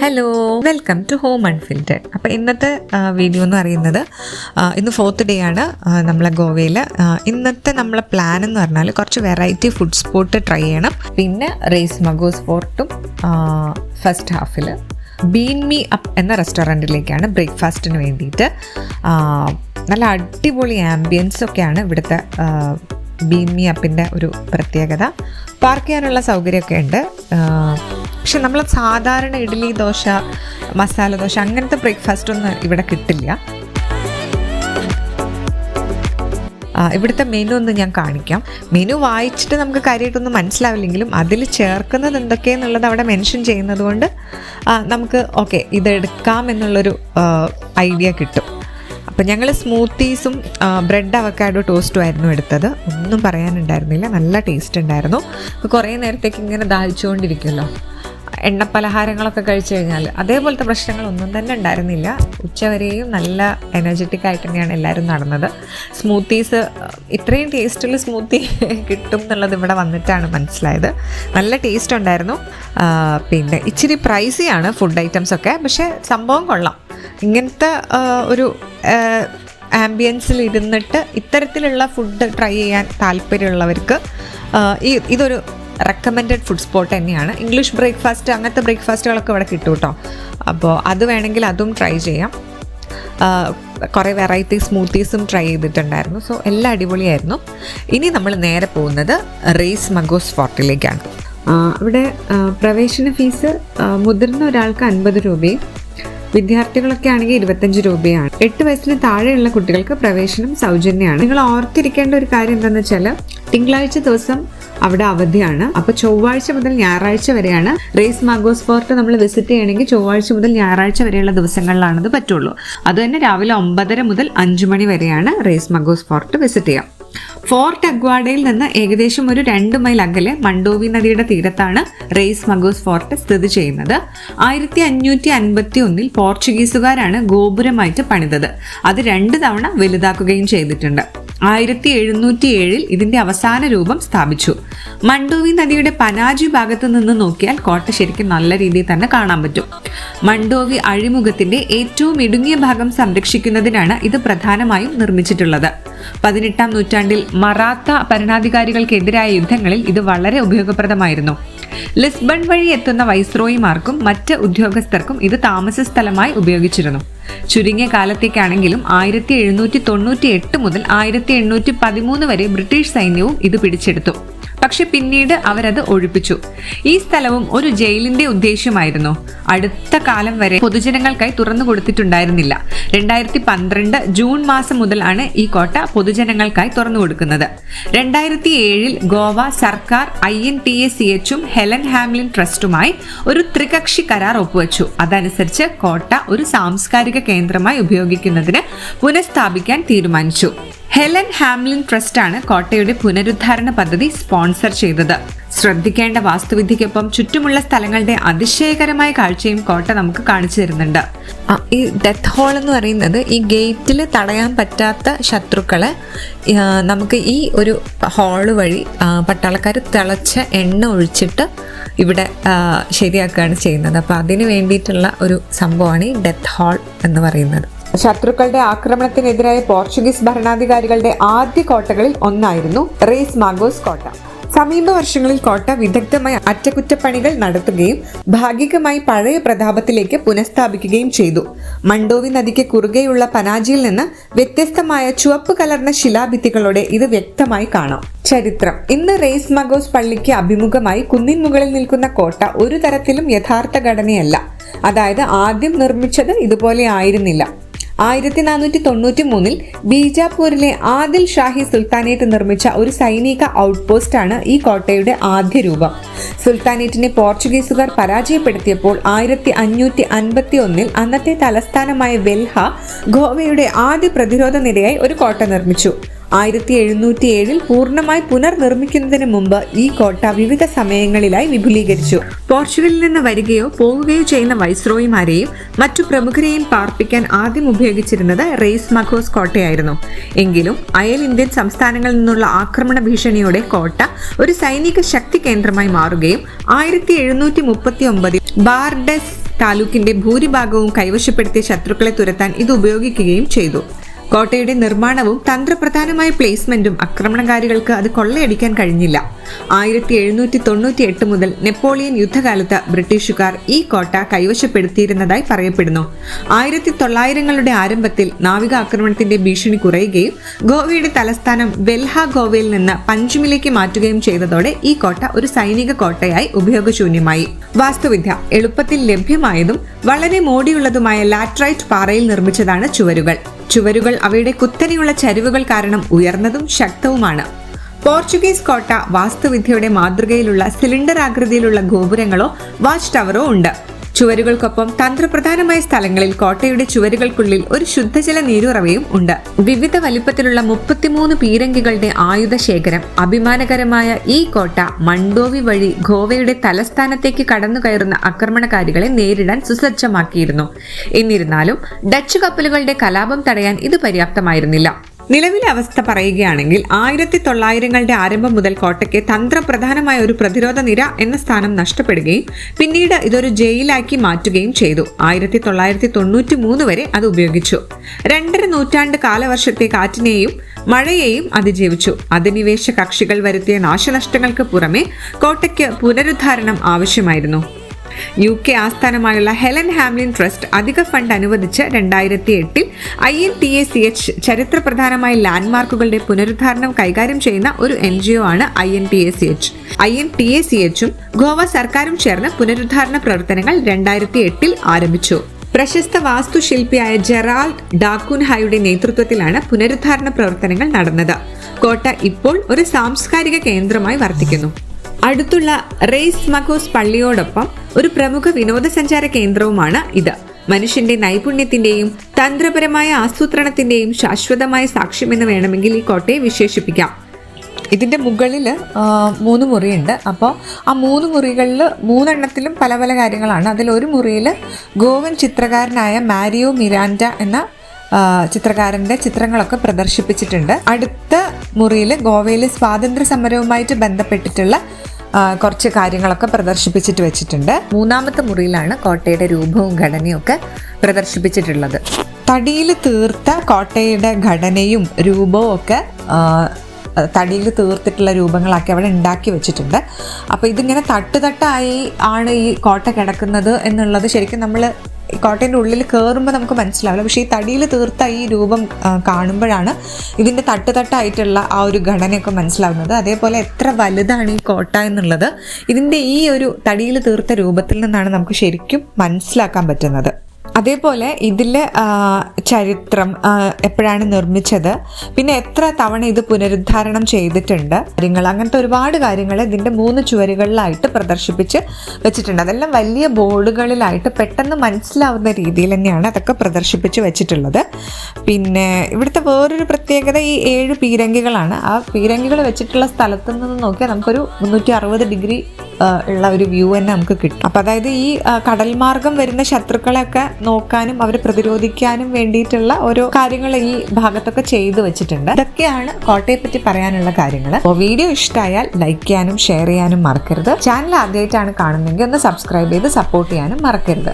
Hello welcome to home unfiltered അപ്പോൾ ഇന്നത്തെ video എന്ന് പറയുന്നത് ഇന്ന് ഫോർത്ത് ഡേ ആണ് നമ്മളെ ഗോവയിൽ ഇന്നത്തെ നമ്മളെ പ്ലാൻ എന്ന് പറഞ്ഞാൽ കുറച്ച് വെറൈറ്റി ഫുഡ് സ്പോട്ട് ട്രൈ ചെയ്യണം. പിന്നെ റേസ് മഗോസ് ഫോർട്ടും ഫസ്റ്റ് ഹാഫിൽ ബീൻ മീ അപ്പ് എന്ന റെസ്റ്റോറന്റിലേക്കാണ് ബ്രേക്ക്ഫാസ്റ്റിന് വേണ്ടിയിട്ട് നല്ല അടിപൊളി ആംബിയൻസ് ഒക്കെയാണ് ഇവിടുത്തെ ബീൻ മീ അപ്പിന്റെ ഒരു പ്രത്യേകത. പാർക്ക് ചെയ്യാനുള്ള സൗകര്യമൊക്കെ ഉണ്ട്. പക്ഷെ നമ്മൾ സാധാരണ ഇഡ്ഡലി ദോശ മസാല ദോശ അങ്ങനത്തെ ബ്രേക്ക്ഫാസ്റ്റ് ഒന്നും ഇവിടെ കിട്ടില്ല. ഇവിടുത്തെ മെനു ഒന്ന് ഞാൻ കാണിക്കാം. മെനു വായിച്ചിട്ട് നമുക്ക് കാര്യമായിട്ടൊന്നും മനസ്സിലാവില്ലെങ്കിലും അതിൽ ചേർക്കുന്നത് എന്തൊക്കെയെന്നുള്ളത് അവിടെ മെൻഷൻ ചെയ്യുന്നത് കൊണ്ട് നമുക്ക് ഓക്കെ ഇതെടുക്കാം എന്നുള്ളൊരു ഐഡിയ കിട്ടും. അപ്പം ഞങ്ങൾ സ്മൂത്തീസും ബ്രെഡ് അവക്കാഡോ ടോസ്റ്റും ആയിരുന്നു എടുത്തത്. ഒന്നും പറയാനുണ്ടായിരുന്നില്ല. നല്ല ടേസ്റ്റ് ഉണ്ടായിരുന്നു. കുറേ നേരത്തേക്ക് ഇങ്ങനെ ദാഹിച്ചുകൊണ്ടിരിക്കുമല്ലോ എണ്ണ പലഹാരങ്ങളൊക്കെ കഴിച്ചു കഴിഞ്ഞാൽ അതേപോലത്തെ പ്രശ്നങ്ങളൊന്നും തന്നെ ഉണ്ടായിരുന്നില്ല. ഉച്ചവരെയും നല്ല എനർജറ്റിക് ആയിട്ട് തന്നെയാണ് എല്ലാവരും നടന്നത്. സ്മൂത്തീസ് ഇത്രയും ടേസ്റ്റുള്ള സ്മൂത്തി കിട്ടും എന്നുള്ളത് ഇവിടെ വന്നിട്ടാണ് മനസ്സിലായത്. നല്ല ടേസ്റ്റ് ഉണ്ടായിരുന്നു. പിന്നെ ഇച്ചിരി പ്രൈസിയാണ് ഫുഡ് ഐറ്റംസ് ഒക്കെ. പക്ഷേ സംഭവം കൊള്ളാം. ഇങ്ങനത്തെ ഒരു ആംബിയൻസിൽ ഇരുന്നിട്ട് ഇത്തരത്തിലുള്ള ഫുഡ് ട്രൈ ചെയ്യാൻ താല്പര്യമുള്ളവർക്ക് ഈ ഇതൊരു റെക്കമെൻഡഡ് ഫുഡ് സ്പോട്ട് തന്നെയാണ്. ഇംഗ്ലീഷ് ബ്രേക്ക്ഫാസ്റ്റ് അങ്ങനത്തെ ബ്രേക്ക്ഫാസ്റ്റുകളൊക്കെ ഇവിടെ കിട്ടും കേട്ടോ. അപ്പോൾ അത് വേണമെങ്കിൽ അതും ട്രൈ ചെയ്യാം. കുറേ വെറൈറ്റി സ്മൂത്തീസും ട്രൈ ചെയ്തിട്ടുണ്ടായിരുന്നു. സോ എല്ലാം അടിപൊളിയായിരുന്നു. ഇനി നമ്മൾ നേരെ പോകുന്നത് റേസ് മഗോസ് ഫോർട്ടിലേക്കാണ് ഇവിടെ പ്രവേശന ഫീസ് മുതിർന്ന ഒരാൾക്ക് അൻപത് രൂപയും വിദ്യാർത്ഥികളൊക്കെ ആണെങ്കിൽ ഇരുപത്തഞ്ച് രൂപയാണ്. എട്ട് വയസ്സിന് താഴെയുള്ള കുട്ടികൾക്ക് പ്രവേശനം സൗജന്യമാണ്. നിങ്ങൾ ഓർത്തിരിക്കേണ്ട ഒരു കാര്യം എന്താണെന്ന് വെച്ചാൽ തിങ്കളാഴ്ച ദിവസം അവിടെ അവധിയാണ്. അപ്പൊ ചൊവ്വാഴ്ച മുതൽ ഞായറാഴ്ച വരെയാണ് റേസ് മാഗോസ് ഫോർട്ട് നമ്മൾ വിസിറ്റ് ചെയ്യണമെങ്കിൽ ചൊവ്വാഴ്ച മുതൽ ഞായറാഴ്ച വരെയുള്ള ദിവസങ്ങളിലാണത് പറ്റുള്ളൂ. അതുതന്നെ രാവിലെ ഒമ്പതര മുതൽ അഞ്ചു മണി വരെയാണ് റേസ് മഗോസ് ഫോർട്ട് വിസിറ്റ് ചെയ്യാം. ഫോർട്ട് അഗ്വാഡയിൽ നിന്ന് ഏകദേശം ഒരു രണ്ട് മൈൽ അകലെ മണ്ടോവി നദിയുടെ തീരത്താണ് റേസ് മഗോസ് ഫോർട്ട് സ്ഥിതി ചെയ്യുന്നത്. ആയിരത്തി അഞ്ഞൂറ്റി അൻപത്തി ഒന്നിൽ പോർച്ചുഗീസുകാരാണ് ഗോപുരമായിട്ട് പണിതത്. അത് രണ്ട് തവണ വലുതാക്കുകയും ചെയ്തിട്ടുണ്ട്. ആയിരത്തി എഴുന്നൂറ്റി ഏഴിൽ ഇതിന്റെ അവസാന രൂപം സ്ഥാപിച്ചു. മണ്ടോവി നദിയുടെ പനാജി ഭാഗത്ത് നിന്ന് നോക്കിയാൽ കോട്ട ശരിക്കും നല്ല രീതിയിൽ തന്നെ കാണാൻ പറ്റും. മണ്ടോവി അഴിമുഖത്തിന്റെ ഏറ്റവും ഇടുങ്ങിയ ഭാഗം സംരക്ഷിക്കുന്നതിനാണ് ഇത് പ്രധാനമായും നിർമ്മിച്ചിട്ടുള്ളത്. പതിനെട്ടാം നൂറ്റാണ്ടിൽ മറാത്ത ഭരണാധികാരികൾക്കെതിരായ യുദ്ധങ്ങളിൽ ഇത് വളരെ ഉപയോഗപ്രദമായിരുന്നു. ലിസ്ബൺ വഴി എത്തുന്ന വൈസ്രോയിമാർക്കും മറ്റ് ഉദ്യോഗസ്ഥർക്കും ഇത് താമസ സ്ഥലമായി ഉപയോഗിച്ചിരുന്നു. ചുരുങ്ങിയ കാലത്തേക്കാണെങ്കിലും ആയിരത്തി എഴുന്നൂറ്റി തൊണ്ണൂറ്റി എട്ട് മുതൽ ആയിരത്തി എണ്ണൂറ്റി പതിമൂന്ന് വരെ ബ്രിട്ടീഷ് സൈന്യവും ഇത് പിടിച്ചെടുത്തു. പക്ഷെ പിന്നീട് അവരത് ഒഴിപ്പിച്ചു. ഈ സ്ഥലവും ഒരു ജയിലിന്റെ ഉദ്ദേശ്യമായിരുന്നു. അടുത്ത കാലം വരെ പൊതുജനങ്ങൾക്കായി തുറന്നു കൊടുത്തിട്ടുണ്ടായിരുന്നില്ല. രണ്ടായിരത്തി പന്ത്രണ്ട് ജൂൺ മാസം മുതലാണ് ഈ കോട്ട പൊതുജനങ്ങൾക്കായി തുറന്നു കൊടുക്കുന്നത്. രണ്ടായിരത്തി ഏഴിൽ ഗോവ സർക്കാർ I N T A C എച്ചും Helen Hamlin ട്രസ്റ്റുമായി ഒരു ത്രികക്ഷി കരാർ ഒപ്പുവെച്ചു. അതനുസരിച്ച് കോട്ട ഒരു സാംസ്കാരിക കേന്ദ്രമായി ഉപയോഗിക്കുന്നതിന് പുനഃസ്ഥാപിക്കാൻ തീരുമാനിച്ചു. ഹെലൻ ഹാംലിൻ ട്രസ്റ്റാണ് കോട്ടയുടെ പുനരുദ്ധാരണ പദ്ധതി സ്പോൺസർ ചെയ്തത്. ശ്രദ്ധിക്കേണ്ട വാസ്തുവിദ്യയ്ക്കൊപ്പം ചുറ്റുമുള്ള സ്ഥലങ്ങളുടെ അതിശയകരമായ കാഴ്ചയും കോട്ട നമുക്ക് കാണിച്ചു തരുന്നുണ്ട്. ഈ ഡെത്ത് ഹോൾ എന്ന് പറയുന്നത് ഈ ഗേറ്റിൽ തടയാൻ പറ്റാത്ത ശത്രുക്കളെ നമുക്ക് ഈ ഒരു ഹോൾ വഴി പട്ടാളക്കാർ തിളച്ച എണ്ണ ഒഴിച്ചിട്ട് ഇവിടെ ശരിയാക്കുകയാണ് ചെയ്യുന്നത്. അപ്പോൾ അതിന് വേണ്ടിയിട്ടുള്ള ഒരു സംഭവമാണ് ഈ ഡെത്ത് ഹോൾ എന്ന് പറയുന്നത്. ശത്രുക്കളുടെ ആക്രമണത്തിനെതിരായ പോർച്ചുഗീസ് ഭരണാധികാരികളുടെ ആദ്യ കോട്ടകളിൽ ഒന്നായിരുന്നു റേസ് മാഗോസ് കോട്ട. സമീപ വർഷങ്ങളിൽ കോട്ട വിദഗ്ധമായ അറ്റകുറ്റപ്പണികൾ നടത്തുകയും ഭാഗികമായി പഴയ പ്രതാപത്തിലേക്ക് പുനഃസ്ഥാപിക്കുകയും ചെയ്തു. മണ്ടോവി നദിക്ക് കുറുകെയുള്ള പനാജിയിൽ നിന്ന് വ്യത്യസ്തമായ ചുവപ്പ് കലർന്ന ശിലാഭിത്തികളോടെ ഇത് വ്യക്തമായി കാണാം. ചരിത്രം. ഇന്ന് റേസ് മഗോസ് പള്ളിക്ക് അഭിമുഖമായി കുന്നിൻ മുകളിൽ നിൽക്കുന്ന കോട്ട ഒരു തരത്തിലും യഥാർത്ഥ ഘടനയല്ല. അതായത് ആദ്യം നിർമ്മിച്ചത് ഇതുപോലെ ആയിരുന്നില്ല. ആയിരത്തി നാനൂറ്റി തൊണ്ണൂറ്റി മൂന്നിൽ ബീജാപൂരിലെ ആദിൽ ഷാഹി സുൽത്താനേറ്റ് നിർമ്മിച്ച ഒരു സൈനിക ഔട്ട്പോസ്റ്റ് ആണ് ഈ കോട്ടയുടെ ആദ്യ രൂപം. സുൽത്താനേറ്റിനെ പോർച്ചുഗീസുകാർ പരാജയപ്പെടുത്തിയപ്പോൾ ആയിരത്തി അഞ്ഞൂറ്റി അൻപത്തി ഒന്നിൽ അന്നത്തെ തലസ്ഥാനമായ വെൽഹ ഗോവയുടെ ആദ്യ പ്രതിരോധ നിരയായി ഒരു കോട്ട നിർമ്മിച്ചു. ആയിരത്തി എഴുന്നൂറ്റി ഏഴിൽ പൂർണമായി പുനർനിർമ്മിക്കുന്നതിന് മുമ്പ് ഈ കോട്ട വിവിധ സമയങ്ങളിലായി വിപുലീകരിച്ചു. പോർച്ചുഗലിൽ നിന്ന് വരികയോ പോവുകയോ ചെയ്യുന്ന വൈസ്രോയിമാരെയും മറ്റു പ്രമുഖരെയും പാർപ്പിക്കാൻ ആദ്യം ഉപയോഗിച്ചിരുന്നത് റേസ് മഖോസ് കോട്ടയായിരുന്നു. എങ്കിലും അയൽ ഇന്ത്യൻ സംസ്ഥാനങ്ങളിൽ നിന്നുള്ള ആക്രമണ ഭീഷണിയോടെ കോട്ട ഒരു സൈനിക ശക്തി കേന്ദ്രമായി മാറുകയും ആയിരത്തി എഴുന്നൂറ്റി മുപ്പത്തി ഒമ്പതിൽ ബാർഡസ് താലൂക്കിന്റെ ഭൂരിഭാഗവും കൈവശപ്പെടുത്തിയ ശത്രുക്കളെ തുരത്താൻ ഇത് ഉപയോഗിക്കുകയും ചെയ്തു. കോട്ടയുടെ നിർമ്മാണവും തന്ത്രപ്രധാനമായ പ്ലേസ്മെന്റും ആക്രമണകാരികൾക്ക് അത് കൊള്ളയടിക്കാൻ കഴിഞ്ഞില്ല. ആയിരത്തി എഴുന്നൂറ്റി തൊണ്ണൂറ്റി എട്ട് മുതൽ നെപ്പോളിയൻ യുദ്ധകാലത്ത് ബ്രിട്ടീഷുകാർ ഈ കോട്ട കൈവശപ്പെടുത്തിയിരുന്നതായി പറയപ്പെടുന്നു. ആയിരത്തി തൊള്ളായിരങ്ങളുടെ ആരംഭത്തിൽ നാവിക ആക്രമണത്തിന്റെ ഭീഷണി കുറയുകയും ഗോവയുടെ തലസ്ഥാനം വെൽഹ ഗോവയിൽ നിന്ന് പഞ്ചുമിലേക്ക് മാറ്റുകയും ചെയ്തതോടെ ഈ കോട്ട ഒരു സൈനിക കോട്ടയായി ഉപയോഗശൂന്യമായി. വാസ്തുവിദ്യ എളുപ്പത്തിൽ ലഭ്യമായതും വളരെ മോടിയുള്ളതുമായ ലാട്രൈറ്റ് പാറയിൽ നിർമ്മിച്ചതാണ് ചുവരുകൾ. ചുവരുകൾ അവയുടെ കുത്തനെയുള്ള ചരിവുകൾ കാരണം ഉയർന്നതും ശക്തവുമാണ്. പോർച്ചുഗീസ് കോട്ട വാസ്തുവിദ്യയുടെ മാതൃകയിലുള്ള സിലിണ്ടർ ആകൃതിയിലുള്ള ഗോപുരങ്ങളോ വാച്ച് ടവറോ ഉണ്ട്. ചുവരുകൾക്കൊപ്പം തന്ത്രപ്രധാനമായ സ്ഥലങ്ങളിൽ കോട്ടയുടെ ചുവരുകൾക്കുള്ളിൽ ഒരു ശുദ്ധജല നീരുറവയും ഉണ്ട്. വിവിധ വലിപ്പത്തിലുള്ള മുപ്പത്തിമൂന്ന് പീരങ്കികളുടെ ആയുധ ശേഖരം. അഭിമാനകരമായ ഈ കോട്ട മണ്ടോവി വഴി ഗോവയുടെ തലസ്ഥാനത്തേക്ക് കടന്നു കയറുന്ന ആക്രമണകാരികളെ നേരിടാൻ സുസജ്ജമാക്കിയിരുന്നു. എന്നിരുന്നാലും ഡച്ച് കപ്പലുകളുടെ കലാപം തടയാൻ ഇത് പര്യാപ്തമായിരുന്നില്ല. നിലവിലെ അവസ്ഥ പറയുകയാണെങ്കിൽ ആയിരത്തി തൊള്ളായിരങ്ങളുടെ ആരംഭം മുതൽ കോട്ടയ്ക്ക് തന്ത്രപ്രധാനമായ ഒരു പ്രതിരോധ നിര എന്ന സ്ഥാനം നഷ്ടപ്പെടുകയും പിന്നീട് ഇതൊരു ജയിലാക്കി മാറ്റുകയും ചെയ്തു. ആയിരത്തി തൊള്ളായിരത്തി തൊണ്ണൂറ്റി മൂന്ന് വരെ അത് ഉപയോഗിച്ചു. രണ്ടര നൂറ്റാണ്ട് കാലവർഷത്തെ കാറ്റിനെയും മഴയെയും അതിജീവിച്ചു. അധിനിവേശ കക്ഷികൾ വരുത്തിയ നാശനഷ്ടങ്ങൾക്ക് പുറമെ കോട്ടയ്ക്ക് പുനരുദ്ധാരണം ആവശ്യമായിരുന്നു. യു കെ ആസ്ഥാനമായുള്ള ഹെലൻ ഹാംലിൻ ട്രസ്റ്റ് അധിക ഫണ്ട് അനുവദിച്ച് രണ്ടായിരത്തി എട്ടിൽ I N T A C H ചരിത്രപ്രധാനമായ ലാൻഡ്മാർക്കുകളുടെ പുനരുദ്ധാരണം കൈകാര്യം ചെയ്യുന്ന ഒരു എൻ ജി ഒ ആണ് I N T A C H I N T A C എച്ചും Goa സർക്കാരും ചേർന്ന് പുനരുദ്ധാരണ പ്രവർത്തനങ്ങൾ രണ്ടായിരത്തി എട്ടിൽ ആരംഭിച്ചു. പ്രശസ്ത വാസ്തുശില്പിയായ ജെറാൾഡ് ഡാക്കുൻഹായുടെ നേതൃത്വത്തിലാണ് പുനരുദ്ധാരണ പ്രവർത്തനങ്ങൾ നടന്നത്. കോട്ട ഇപ്പോൾ ഒരു സാംസ്കാരിക കേന്ദ്രമായി വർത്തിക്കുന്നു. അടുത്തുള്ള റേസ് മഗോസ് പള്ളിയോടൊപ്പം ഒരു പ്രമുഖ വിനോദസഞ്ചാര കേന്ദ്രവുമാണ് ഇത്. മനുഷ്യന്റെ നൈപുണ്യത്തിന്റെയും തന്ത്രപരമായ ആസൂത്രണത്തിന്റെയും ശാശ്വതമായ സാക്ഷ്യമെന്ന് വേണമെങ്കിൽ ഈ കോട്ടയെ വിശേഷിപ്പിക്കാം. ഇതിന്റെ മുകളിൽ മൂന്ന് മുറിയുണ്ട്. അപ്പോൾ ആ മൂന്ന് മുറികളിൽ മൂന്നെണ്ണത്തിലും പല പല കാര്യങ്ങളാണ്. അതിൽ ഒരു മുറിയിൽ ഗോവൻ ചിത്രകാരനായ മാരിയോ മിരാൻഡ എന്ന ചിത്രകാരന്റെ ചിത്രങ്ങളൊക്കെ പ്രദർശിപ്പിച്ചിട്ടുണ്ട്. അടുത്ത മുറിയിൽ ഗോവയിലെ സ്വാതന്ത്ര്യ സമരവുമായിട്ട് ബന്ധപ്പെട്ടിട്ടുള്ള കുറച്ച് കാര്യങ്ങളൊക്കെ പ്രദർശിപ്പിച്ചിട്ട് വെച്ചിട്ടുണ്ട്. മൂന്നാമത്തെ മുറിയിലാണ് കോട്ടയുടെ രൂപവും ഘടനയും ഒക്കെ പ്രദർശിപ്പിച്ചിട്ടുള്ളത്. തടിയിൽ തീർത്ത കോട്ടയുടെ ഘടനയും രൂപവും ഒക്കെ തടിയിൽ തീർത്തിട്ടുള്ള രൂപങ്ങളാക്കി അവിടെ ഉണ്ടാക്കി വെച്ചിട്ടുണ്ട്. അപ്പോൾ ഇതിങ്ങനെ തട്ടുതട്ടായി ആണ് ഈ കോട്ട കിടക്കുന്നത് എന്നുള്ളത് ശരിക്കും നമ്മൾ കോട്ടയുടെ ഉള്ളിൽ കയറുമ്പോൾ നമുക്ക് മനസ്സിലാവില്ല. പക്ഷേ ഈ തടിയിൽ തീർത്ത ഈ രൂപം കാണുമ്പോഴാണ് ഇതിന്റെ തട്ടുതട്ടായിട്ടുള്ള ആ ഒരു ഘടനയൊക്കെ മനസ്സിലാവുന്നത്. അതേപോലെ എത്ര വലുതാണ് ഈ കോട്ട എന്നുള്ളത് ഇതിന്റെ ഈ ഒരു തടിയിൽ തീർത്ത രൂപത്തിൽ നിന്നാണ് നമുക്ക് ശരിക്കും മനസ്സിലാക്കാൻ പറ്റുന്നത്. അതേപോലെ ഇതിൽ ചരിത്രം എപ്പോഴാണ് നിർമ്മിച്ചത് പിന്നെ എത്ര തവണ ഇത് പുനരുദ്ധാരണം ചെയ്തിട്ടുണ്ട് കാര്യങ്ങൾ അങ്ങനത്തെ ഒരുപാട് കാര്യങ്ങൾ ഇതിന്റെ മൂന്ന് ചുവരുകളിലായിട്ട് പ്രദർശിപ്പിച്ച് വെച്ചിട്ടുണ്ട്. അതെല്ലാം വലിയ ബോർഡുകളിലായിട്ട് പെട്ടെന്ന് മനസ്സിലാവുന്ന രീതിയിൽ തന്നെയാണ് അതൊക്കെ പ്രദർശിപ്പിച്ച് വെച്ചിട്ടുള്ളത്. പിന്നെ ഇവിടുത്തെ വേറൊരു പ്രത്യേകത ഈ ഏഴ് പീരങ്കികളാണ്. ആ പീരങ്കികൾ വെച്ചിട്ടുള്ള സ്ഥലത്തു നിന്ന് നോക്കിയാൽ നമുക്കൊരു മുന്നൂറ്റി ഡിഗ്രി ഉള്ള ഒരു വ്യൂ തന്നെ നമുക്ക് കിട്ടും. അപ്പം അതായത് ഈ കടൽ മാർഗം വരുന്ന ശത്രുക്കളെയൊക്കെ നോക്കാനും അവരെ പ്രതിരോധിക്കാനും വേണ്ടിയിട്ടുള്ള ഓരോ കാര്യങ്ങൾ ഈ ഭാഗത്തൊക്കെ ചെയ്തു വെച്ചിട്ടുണ്ട്. ഇതൊക്കെയാണ് കോട്ടയെ പറ്റി പറയാനുള്ള കാര്യങ്ങൾ. അപ്പോൾ വീഡിയോ ഇഷ്ടമായാൽ ലൈക്ക് ചെയ്യാനും ഷെയർ ചെയ്യാനും മറക്കരുത്. ചാനൽ ആദ്യമായിട്ടാണ് കാണുന്നതെങ്കിൽ ഒന്ന് സബ്സ്ക്രൈബ് ചെയ്ത് സപ്പോർട്ട് ചെയ്യാനും മറക്കരുത്.